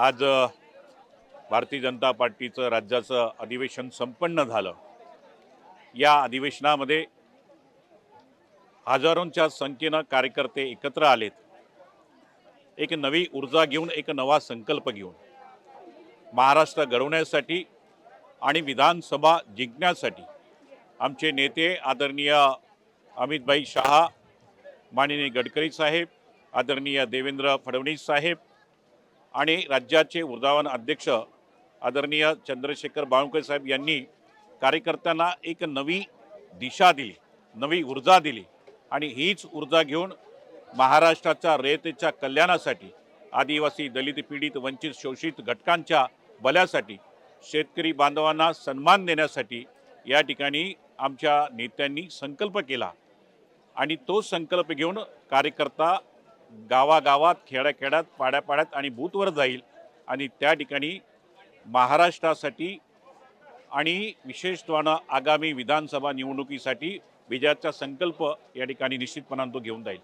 आज भारतीय जनता पार्टीचं राज्याचं अधिवेशन संपन्न झालं. या अधिवेशनामध्ये हजारोंच्या संख्येनं कार्यकर्ते एकत्र आलेत. एक नवी ऊर्जा घेऊन एक नवा संकल्प घेऊन. महाराष्ट्र घडवण्यासाठी आणि विधानसभा जिंकण्यासाठी आमचे नेते आदरणीय अमितभाई शहा माननीय गडकरी साहेब आदरणीय देवेंद्र फडणवीस साहेब आणि राज्याचे ऊर्जावान अध्यक्ष आदरणीय चंद्रशेखर बावनकुळे साहेब यांनी कार्यकर्त्यांना एक नवी दिशा दिली नवी ऊर्जा दिली. आणि हीच ऊर्जा घेऊन महाराष्ट्राच्या रयतेच्या कल्याणासाठी आदिवासी दलित पीडित वंचित शोषित घटकांच्या भल्यासाठी शेतकरी बांधवांना सन्मान देण्यासाठी या ठिकाणी आमच्या नेत्यांनी संकल्प केला. आणि तो संकल्प घेऊन कार्यकर्ता गावागावात खेड्याखेड्यात पाड्यापाड्यात आणि बूथवर जाईल. आणि त्या ठिकाणी महाराष्ट्रासाठी आणि विशेषत्वानं आगामी विधानसभा निवडणुकीसाठी विजयाचा संकल्प या ठिकाणी निश्चितपणानं तो घेऊन जाईल.